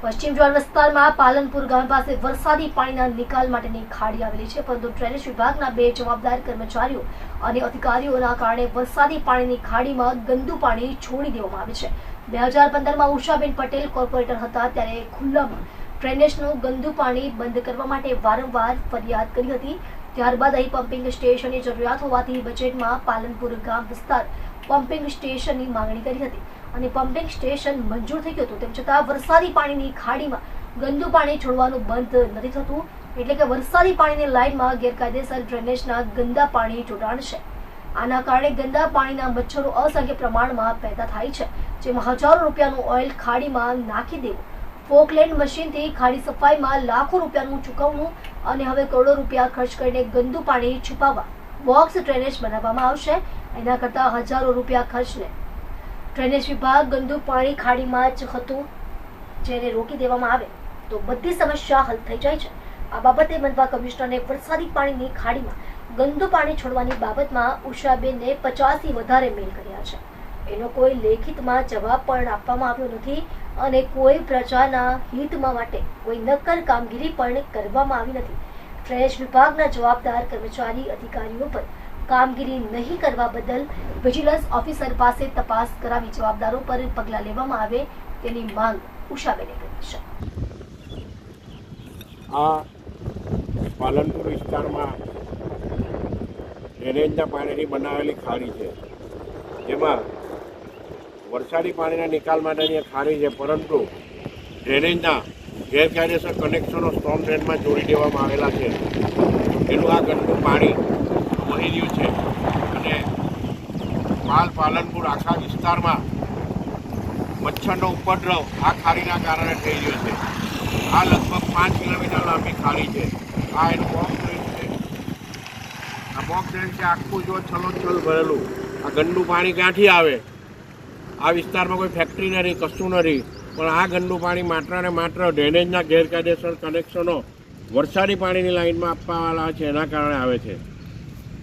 પશ્ચિમ જોડ વિસ્તારમાં પાલનપુર ગામ પાસે વરસાદી પાણીના નિકાલ માટેની ખાડી આવેલી છે, પરંતુ ડ્રેનેજ વિભાગના બે જવાબદાર કર્મચારીઓ અને અધિકારીઓના કારણે વરસાદી પાણીની ખાડીમાં ગંદુ પાણી છોડી દેવામાં આવે છે. બે હજાર પંદરમાં ઉષાબેન પટેલ કોર્પોરેટર હતા, ત્યારે ખુલ્લામાં ડ્રેનેજનું ગંદુ પાણી બંધ કરવા માટે વારંવાર ફરિયાદ કરી હતી. ત્યારબાદ અહીં પમ્પિંગ સ્ટેશનની જરૂરિયાત હોવાથી બજેટમાં પાલનપુર ગામ વિસ્તાર પમ્પિંગ સ્ટેશનની માંગણી કરી હતી. અને પમ્પિંગ સ્ટેશન મંજૂર થઈ ગયું હતું, તેમ છતાં વરસાદી પાણીની ખાડીમાં ગંદુ પાણી છોડવાનું બંધ નથી થતું, એટલે કે વરસાદી પાણીની લાઇનમાં ગેરકાયદેસર ડ્રેનેજના ગંદા પાણી જોડાણ છે. આના કારણે ગંદા પાણીના મચ્છરો અસંખ્ય પ્રમાણમાં પેદા થાય છે, જેમાં હજારો રૂપિયાનું ઓઇલ ખાડીમાં નાખી દેવું, ફોકલેન્ડ મશીનથી ખાડી સફાઈમાં લાખો રૂપિયાનું ચૂકવણું, અને હવે કરોડો રૂપિયા ખર્ચ કરીને ગંદુ પાણી છુપાવવા. બોક્સ ડ્રેનેજ બનાવવામાં આવશે. એના કરતાં હજારો રૂપિયા ખર્ચને. ડ્રેનેજ વિભાગ ગંદુ પાણી ખાડીમાં જ હતું, જેને રોકી દેવામાં આવે. તો બધી સમસ્યા હલ થઈ જાય છે. આ બાબતે મનપા કમિશનરને વરસાદી પાણીની ખાડીમાં ગંદુ પાણી છોડવાની બાબતમાં ઉષાબેનને પચાસથી વધારે મેલ કર્યા છે. એનો કોઈ લેખિતમાં જવાબ પણ આપવામાં આવ્યો નથી અને કોઈ પ્રજાના હિતમાં માટે કોઈ નક્કર કામગીરી પણ કરવામાં આવી નથી. ડ્રેનેજ વિભાગના જવાબદાર કર્મચારી અધિકારીઓ પર કામગીરી નહીં કરવા બદલ વિજિલન્સ ઓફિસર પાસે તપાસ કરાવી જવાબદારો પર પગલાં લેવામાં આવે તેની માંગ ઉષાબેને કરી છે. આ પાલનપુર વિસ્તારમાં ડ્રેનેજના પાણીની બનાવેલી ખાડી છે. જેમાં વરસાદી પાણીના નિકાલ માટેની ખાડી છે, પરંતુ ડ્રેનેજના ગેરકાયદેસર કનેક્શનો સ્ટોમ ટ્રેનમાં જોડી દેવામાં આવેલા છે. એનું આ ગંદુ પાણી વહી રહ્યું છે અને પાલ પાલનપુર આખા વિસ્તારમાં મચ્છરનો ઉપદ્રવ આ ખાડીના કારણે થઈ રહ્યો છે. આ લગભગ પાંચ કિલોમીટર લાંબી ખાડી છે. આ એનું બોક્સ ડ્રેન છે. આ બોક્સ ડ્રેન છે આખું જો છલોછલ ભરેલું. આ ગંદુ પાણી ક્યાંથી આવે? આ વિસ્તારમાં કોઈ ફેક્ટરી નથી, કશું નથી. પણ આ ગંદુ પાણી માત્ર ને માત્ર ડ્રેનેજના ગેરકાયદેસર કનેક્શનો વરસાદી પાણીની લાઇનમાં આપવાવાળા છે, એના કારણે આવે છે.